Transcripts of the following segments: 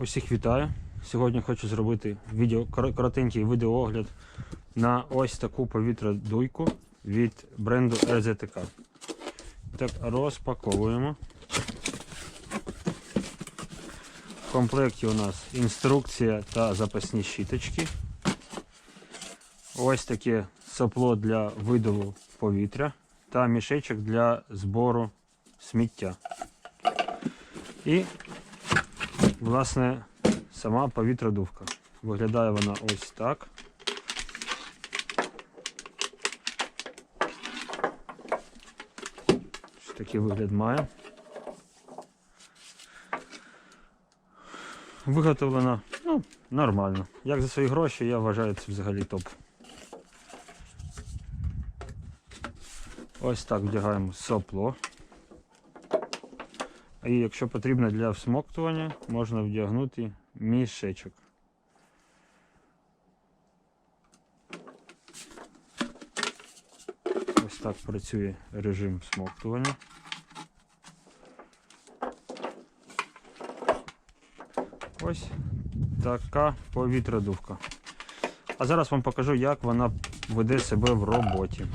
Усіх вітаю. Сьогодні хочу зробити відео, коротенький відеоогляд на ось таку повітродуйку від бренду RZTK. Так, розпаковуємо. В комплекті у нас інструкція та запасні щіточки. Ось таке сопло для видалу повітря та мішечок для збору сміття. І власне, сама повітродувка. Виглядає вона ось так. Ось такий вигляд має. Виготовлена ну, нормально. Як за свої гроші, я вважаю це взагалі топ. Ось так вдягаємо сопло. І якщо потрібно для всмоктування, можна вдягнути мішечок. Ось так працює режим всмоктування. Ось така повітродувка. А зараз вам покажу, як вона веде себе в роботі.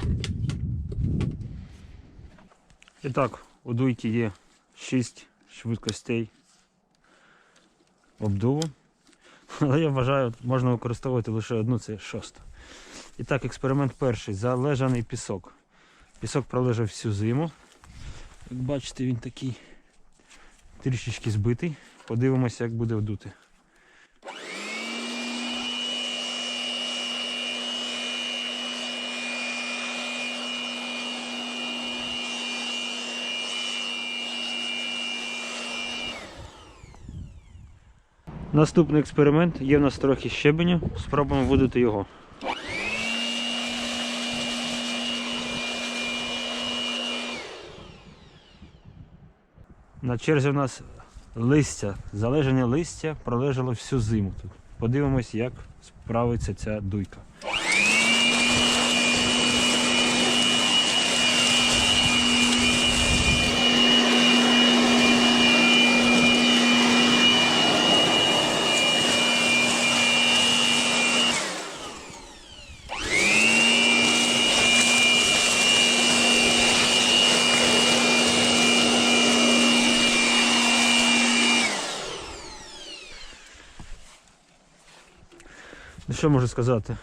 І так, у дуйки є 6 швидкостей обдуву. Але я вважаю, можна використовувати лише одну, це шосту. І так, експеримент перший. Залежаний пісок. Пісок пролежав всю зиму. Як бачите, він такий трішечки збитий. Подивимося, як буде вдути. Наступний експеримент. Є в нас трохи щебеню. Спробуємо видати його. На черзі у нас листя. Залежання листя пролежало всю зиму тут. Подивимось, як справиться ця дуйка. Що можу сказати?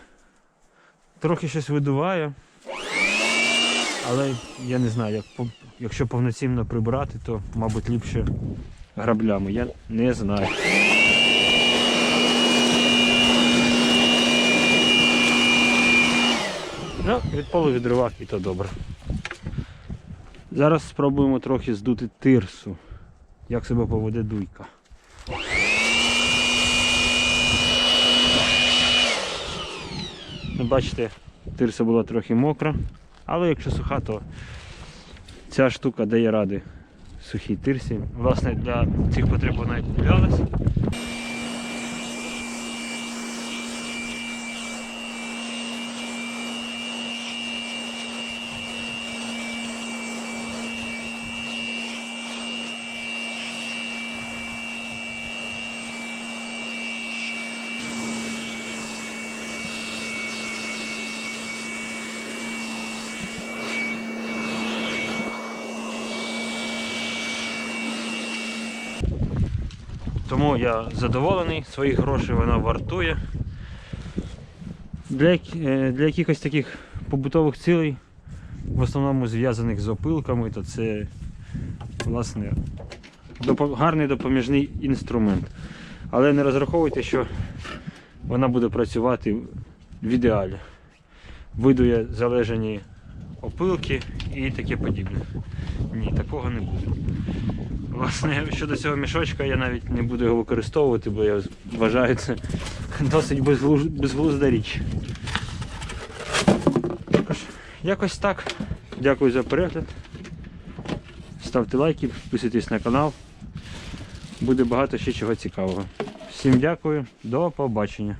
Трохи щось видуває, але я не знаю, як, якщо повноцінно прибрати, то, мабуть, ліпше граблями. Я не знаю. Ну, від полу відривав і то добре. Зараз спробуємо трохи здути тирсу, як себе поведе дуйка. Ну, Бачите, тирса була трохи мокра, але якщо суха, то ця штука дає ради сухій тирсі. Власне, для цих потреб вона і куплялась. Тому я задоволений, своїх грошей вона вартує. Для, е, для якихось таких побутових цілей, в основному зв'язаних з опилками, то це власне гарний допоміжний інструмент. Але не розраховуйте, що вона буде працювати в ідеалі. Видує залежані опилки і таке подібне. Ні, такого не буде. Власне, щодо цього мішочка я навіть не буду його використовувати, бо я вважаю це досить безглузда річ. Також, якось так. Дякую за перегляд. Ставте лайки, підписуйтесь на канал. Буде багато ще чого цікавого. Всім дякую, до побачення.